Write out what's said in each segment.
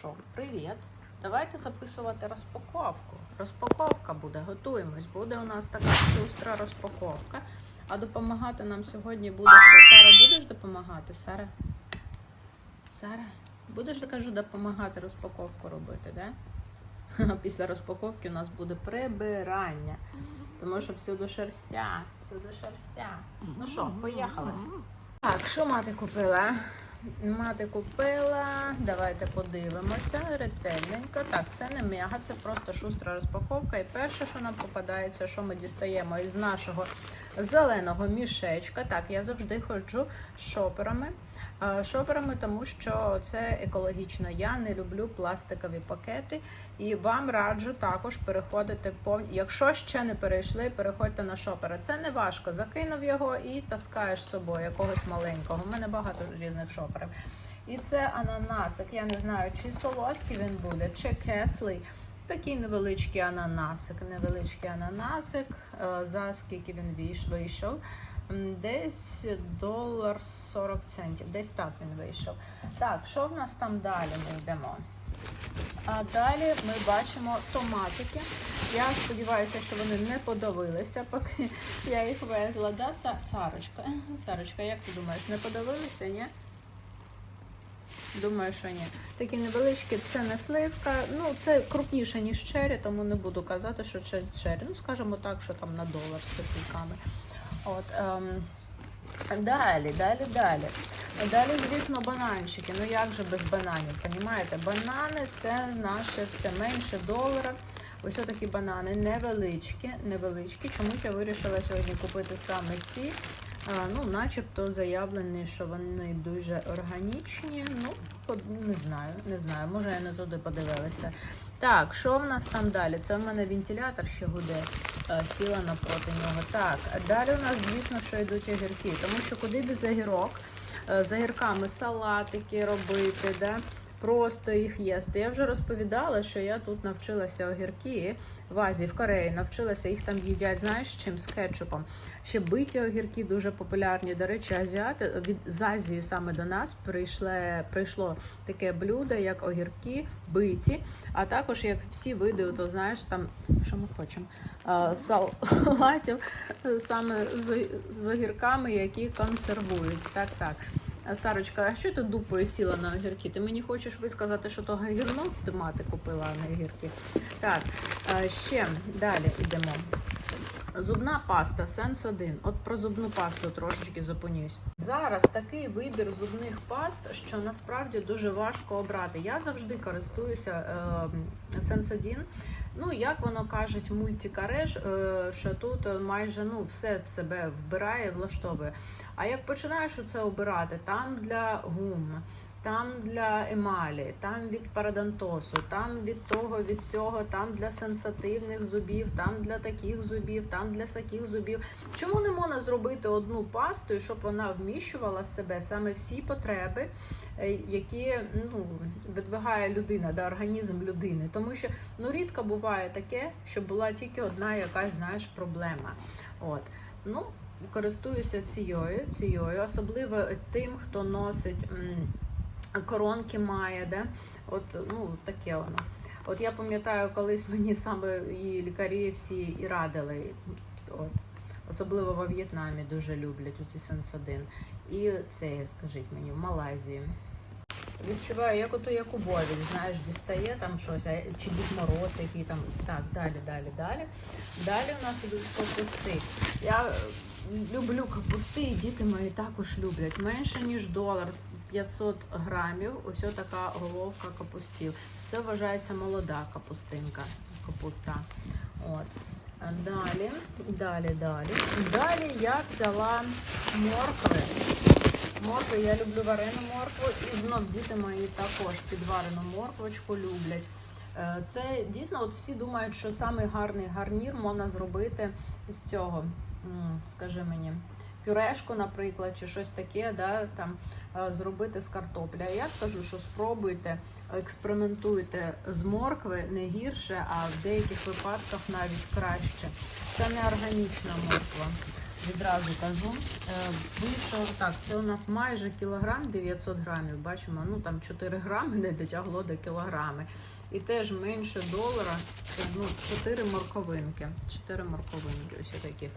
Що, привіт! Давайте записувати розпаковку. Розпаковка буде, готуємось. Буде у нас така шустра розпаковка. А допомагати нам сьогодні буде? Сара, будеш допомагати? Сара? Сара, будеш, кажу, допомагати розпаковку робити, да? Після розпаковки у нас буде прибирання. Тому що всюди шерстя, всюди шерстя. Ну що, поїхали. Так, що мати купила? Мати купила. Давайте подивимося ретельненько. Так, це не м'яга, це просто шустра розпаковка. І перше, що нам попадається, що ми дістаємо із нашого зеленого мішечка. Так, я завжди ходжу шоперами. Е, Шоперами, тому що це екологічно. Я не люблю пластикові пакети. І вам раджу також переходити по. Якщо ще не перейшли, переходьте на шопера. Це не важко. Закинув його і таскаєш з собою якогось маленького. У мене багато різних шоперів. І це ананасик. Я не знаю, чи солодкий він буде, чи кеслий. Такий невеличкий ананасик. Невеличкий ананасик. Е, За скільки він вийшов? Десь долар 40 центів. Десь так він вийшов. Так, що в нас там далі ми йдемо? А далі ми бачимо томатики. Я сподіваюся, що вони не подавилися, поки я їх везла. Да, Сарочка? Сарочка, як ти думаєш, не подавилися, ні? Думаю, що ні. Такі невеличкі, це не сливка. Ну, це крупніше, ніж чері, тому не буду казати, що це чері. Ну, скажімо так, що там на долар з копійками. От, ем, далі, далі, далі. Далі, звісно, бананчики. Ну як же без бананів? Понімаєте? Банани це наше все менше долара. Ось такі банани невеличкі, невеличкі. Чомусь я вирішила сьогодні купити саме ці. Ну, начебто заявлені, що вони дуже органічні. Ну, не знаю, не знаю. Може, я не туди подивилася. Так, що в нас там далі? Це в мене вентилятор ще гуде. Е, Сіла напроти нього. Так, далі у нас, звісно, що йдуть огірки, тому що куди без огірок, Е, з огірками салатики робити, да? Просто їх їсти. Я вже розповідала, що я тут навчилася огірки в Азії, в Кореї, навчилася їх там їдять, знаєш, чим з кетчупом. Ще биті огірки дуже популярні. До речі, азіати від з Азії саме до нас прийшло, прийшло таке блюдо, як огірки биті, а також як всі види, то знаєш, там що ми хочемо. Салатів саме з, з огірками, які консервують. Так, так. А, Сарочка, а що ти дупою сіла на огірки? Ти мені хочеш висказати, що того гірно ти мати купила, на огірки? Так, ще далі йдемо. Зубна паста Сенс 1. От про зубну пасту трошечки зупинюсь. Зараз такий вибір зубних паст, що насправді дуже важко обрати. Я завжди користуюся е, Сенс 1. Ну, як воно кажуть, мультикареш, е, що тут майже ну, все в себе вбирає, влаштовує. А як починаєш це обирати, там для гум, там для емалі, там від парадонтосу, там від того, від цього, там для сенсативних зубів, там для таких зубів, там для таких зубів. Чому не можна зробити одну пасту, щоб вона вміщувала себе саме всі потреби, е, які ну, видвигає людина, да, організм людини? Тому що ну, рідко буває таке, щоб була тільки одна якась знаєш, проблема. От. Ну, користуюся цією, цією, особливо тим, хто носить. Коронки має, де? От, ну, таке воно. От я пам'ятаю, колись мені саме і лікарі всі і радили. От. Особливо во В'єтнамі дуже люблять оці сенсодин. І це, скажіть мені, в Малайзії. Відчуваю, як ото Якубович, знаєш, дістає там щось, а чи Дід Мороз, який там. Так, далі, далі, далі. Далі у нас ідуть капусти. Я люблю капусти, і діти мої також люблять. Менше, ніж долар. 500 грамів, ось така головка капустів. Це вважається молода капустинка, капуста. От. Далі, далі, далі. Далі я взяла моркви. Моркви, я люблю варену моркву, і знов діти мої також підварену морквочку люблять. Е, Це дійсно, от всі думають, що самий гарний гарнір можна зробити з цього, скажи мені, пюрешку, наприклад, чи щось таке, да, там, е, зробити з картопля. Я скажу, що спробуйте, експериментуйте з моркви не гірше, а в деяких випадках навіть краще. Це не органічна морква. Відразу кажу. Е, Вийшов так, це у нас майже кілограм 900 грамів. Бачимо, ну там 4 грами не дотягло до кілограми. І теж менше долара, це ну, 4 морковинки. 4 морковинки, ось такі.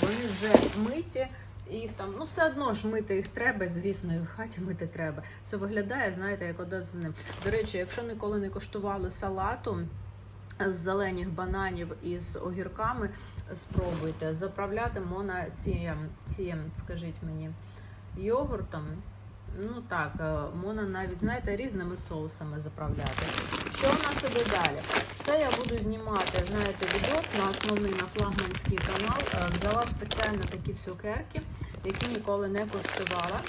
Вони вже миті. Їх там, ну все одно ж мити їх треба, звісно, і в хаті мити треба. Це виглядає, знаєте, як один з ним. До речі, якщо ніколи не коштували салату з зелених бананів із огірками, спробуйте. Заправляти можна ці, ці, скажіть мені, йогуртом. Ну так, е, можна навіть, знаєте, різними соусами заправляти. Що у нас іде далі? Це я буду знімати, знаєте, відос на основний на флагманський канал. Е, Взяла спеціально такі цукерки, які ніколи не коштувала.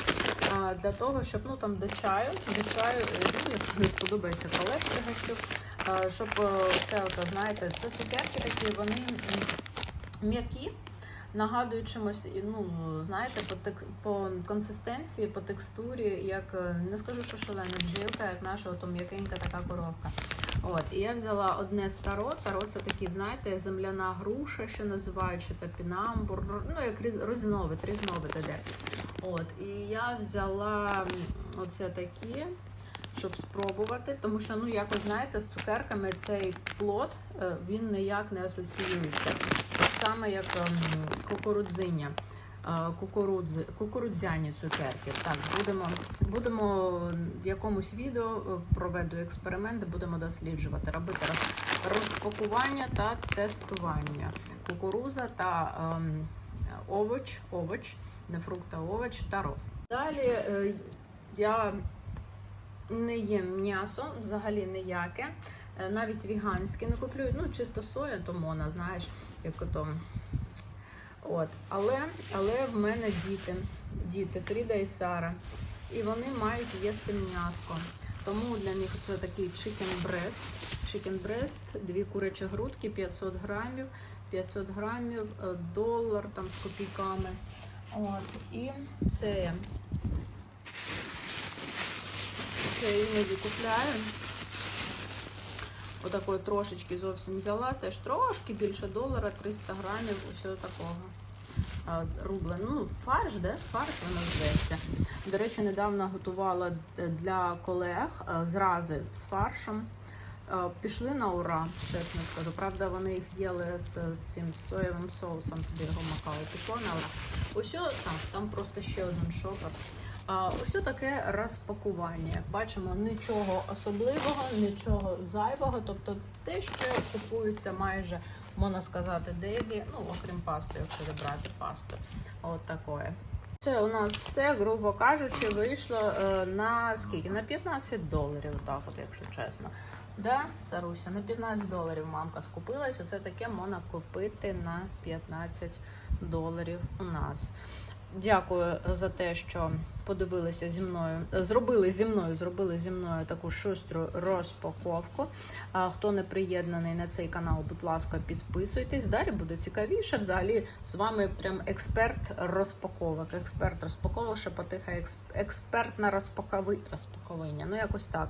е, Для того, щоб ну там до чаю, до чаю, е, ну, якщо не сподобається е, щоб е, це, ото, знаєте, це цукерки такі, вони м'які. Нагадують чимось, ну, знаєте, по, тек... по консистенції, по текстурі, як е, не скажу, що шалена бджілка, як наша ото м'якенька така коровка. От, і я взяла одне з таро. Це такі, знаєте, земляна груша, ще називають, чи топінамбур, ну як різ... різновид, різновид іде. От, і я взяла оце такі. Щоб спробувати, тому що ну якось знаєте, з цукерками цей плод е, він ніяк не асоціюється. Саме як ем, кукурудзиня, е, кукурудзи, кукурудзяні цукерки. Так, будемо, будемо в якомусь відео е, проведу експерименти, будемо досліджувати, робити розпакування та тестування. Кукуруза та ем, овоч, овоч, не фрукт, овоч та роб. Далі е, я не їм м'ясо, взагалі ніяке. Е, Навіть веганське не куплю. Ну, чисто соя, то мона, знаєш, як ото. От. Але, але в мене діти, діти Фріда і Сара. І вони мають їсти м'яско. Тому для них це такий chicken breast. Chicken breast, дві курячі грудки, 500 грамів, 500 грамів, е, долар там з копійками. От. І це я іноді купляю. Отакої трошечки зовсім взяла, теж трошки більше долара, 300 грамів усього такого. Рубле. Ну, фарш, де? Фарш воно зветься. До речі, недавно готувала для колег е, зрази з фаршем. Е, Пішли на ура, чесно скажу. Правда, вони їх їли з, з цим соєвим соусом, туди його макали. Пішло на ура. Ось там, там просто ще один шопер. Ось таке розпакування. Бачимо, нічого особливого, нічого зайвого. Тобто те, що купується майже, можна сказати, дейлі, ну, окрім пасти, якщо не пасту. От такое. Це у нас все, грубо кажучи, вийшло е, на скільки? На 15 доларів, так от, якщо чесно. Да, Саруся, на 15 доларів мамка скупилась. Оце таке можна купити на 15 доларів у нас. Дякую за те, що подивилися зі мною. Зробили зі мною, зробили зі мною таку шустру розпаковку. А хто не приєднаний на цей канал, будь ласка, підписуйтесь. Далі буде цікавіше. Взагалі з вами прям експерт розпаковок. Експерт розпаковок, шепотиха, екс- експертна розпакови... розпаковиння. Ну якось так.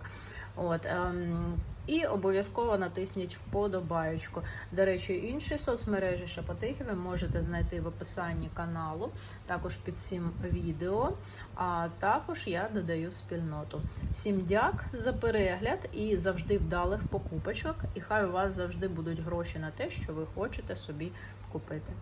От ем, і обов'язково натисніть вподобаєчку. До речі, інші соцмережі Шепотихи ви можете знайти в описанні каналу, також під цим відео. А також я додаю спільноту. Всім дяк за перегляд і завжди вдалих покупочок. І хай у вас завжди будуть гроші на те, що ви хочете собі купити.